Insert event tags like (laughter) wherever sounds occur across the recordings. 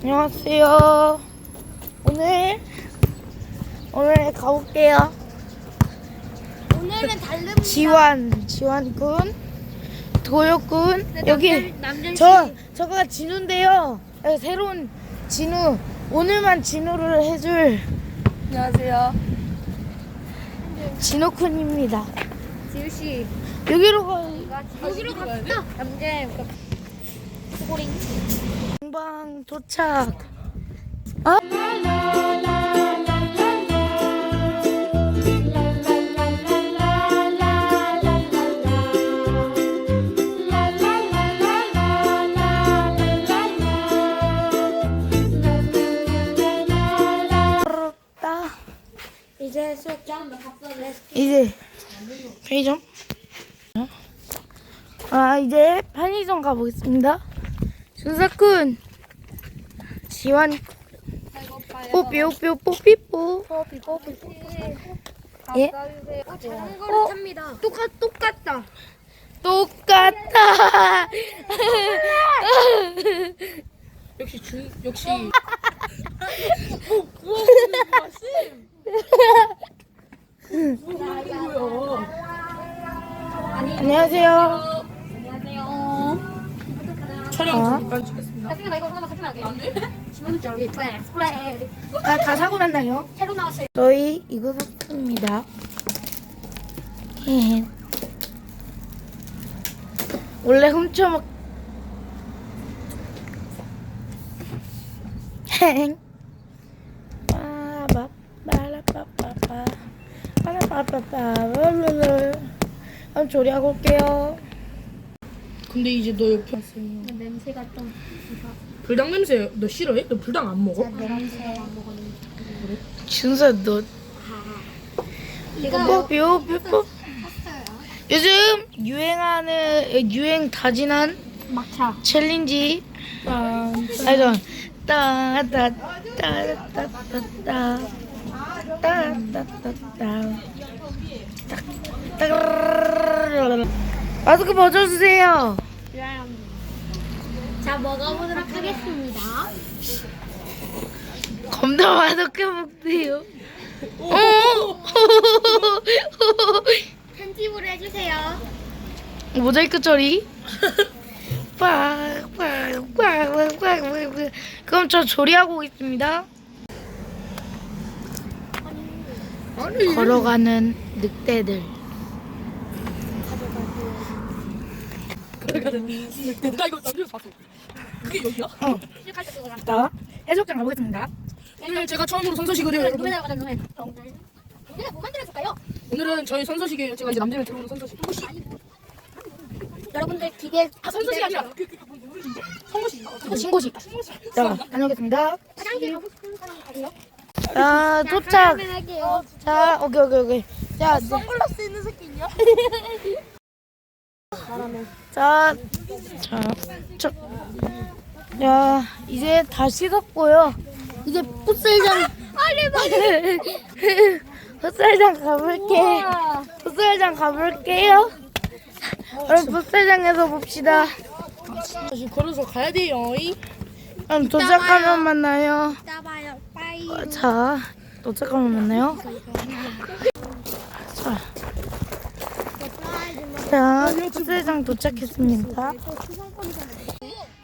안녕하세요. 오늘 오늘 가볼게요. 오늘은 다른 지완 지완군 도요 군 네, 여기 저 저가 진우인데요. 네, 새로운 진우 오늘만 진우를 해줄 안녕하세요. 진우 군입니다. 지우 씨. 여기로 가. 여기로 갑시다. 남재 수고링. 공방 도착. 어? 따. 이제 수업장 박사를 이제 편의점. 아 이제 편의점 가보겠습니다. 준사군 지완 배고파요. 뽀삐 뽀삐 뽀삐 뽀 뽀삐 뽀삐 뽀삐. 예? 어, 탑니다. 똑같 똑같다. 똑같다. (laughs) 역시 준 역시 안녕하세요. 안녕하세요. 촬영 어? 잠깐 찍겠습니다. 나중에 나 이거 하나만 사주면 안 돼? 안 돼? 지금 저기 플렉스 플렉스. 아, 다 사고 났나요? 새로 나왔어요. 저희 이거 샀습니다. 헤헤. 원래 훔쳐먹. 행. 빠바 빠라빠빠빠 빠라빠빠빠 한번 조리하고 올게요. 근데 이제 너 옆에 왔어요. 냄새가 좀 불닭 냄새 너 싫어해? 너 불닭 안 먹어? 냄새 안 먹었는데. 준서 너 이거 뽀삐 뽀삐 뽀. 요즘 유행하는 유행 다진한 막차. 챌린지 아이고 따따따따따따 따 따따따따 마스크 벗어주세요. 자 먹어보도록 하겠습니다. 겁나 맛없게 먹대요. 어? (laughs) 편집을 해주세요. 모자이크 처리. (laughs) 빡빡빡빡빡. 그럼 저 조리하고 있습니다. 걸어가는 늑대들. 나 이거 남겨서 봤어. 그게 여기야? 시작할 때 그거랑. 자, 해수욕장 가보겠습니다. 오늘 제가 처음으로 선서식을 해요. 노래 나가자 노래. 노래 뭐 만들어줄까요? 오늘은 저희 선서식이에요. 제가 이제 남자면 들어오는 선서식. 여러분들 기대. 아 선서식이 아니라 그, 그, 그, 뭐지? 선거식. 아, 신고식. 자, 다녀오겠습니다. 화장실 가고 싶은 사람 가세요. 자, 도착. 자, 오케이, 오케이, 오케이. 자, 네. 선글라스 있는 새끼 있냐? (laughs) 자, 자, 저, 야, 이제 다 씻었고요. 이제 풋살장, (laughs) 풋살장 가볼게. 풋살장 가볼게요. 그럼 풋살장에서 봅시다. 지금 걸어서 가야 돼요. 그럼 도착하면 만나요. 이따 봐요. 빠이. 어, 자, 도착하면 만나요. 자, 자, 풋살장 도착했습니다.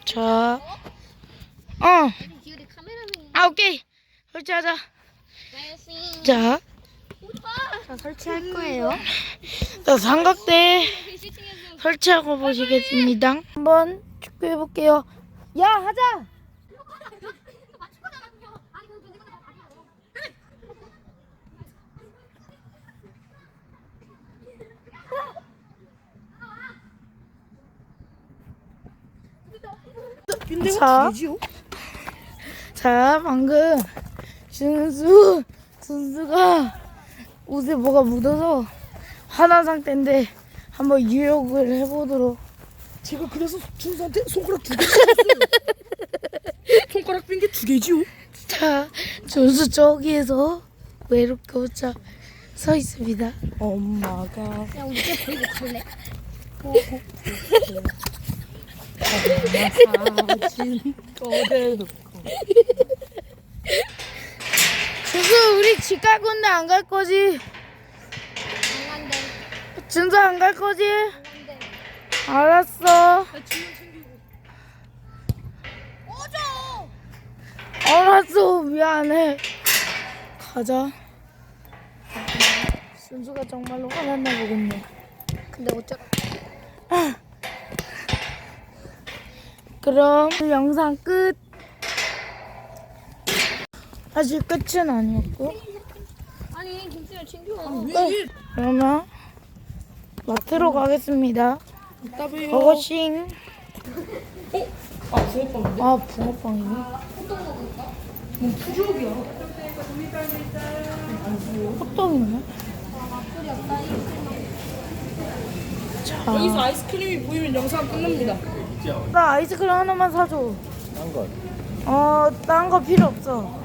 자, 어. 아, 오케이. 설치하자. 자, 자 설치할 거예요. 자, 삼각대 설치하고 보시겠습니다. 한번 축구해 볼게요. 야, 하자. 근데 자. 되지요? 자, 방금 준수, 준수가 옷에 뭐가 묻어서 화난 상태인데 한번 유혹을 해보도록. 제가 그래서 준수한테 손가락 두 개. (laughs) 손가락 뺀 게 두 개지요? 자, 준수 저기에서 외롭게 혼자 서 있습니다. 엄마가 야 우리 집 버리고 갈래? 사진 그대로. 준수 우리 집 갈 건데 안 갈 거지? 안 간대. 준수 안 갈 거지? 알았어. 알았어 미안해. 가자. 준수가 정말로 화났나 보겠네. 근데 어쩌라. 그럼 영상 끝. 아직 끝은 아니었고. 아니 김치를 챙겨. 왜? 그러면 마트로 가겠습니다. 버거싱. 아 붕어빵인데? 아 붕어빵이네. 뭐 부족이야. 호떡이네. 자, 여기서 아이스크림이 보이면 영상 끝납니다. 나 아이스크림 하나만 사줘. 딴 거. 어, 딴 거 필요 없어.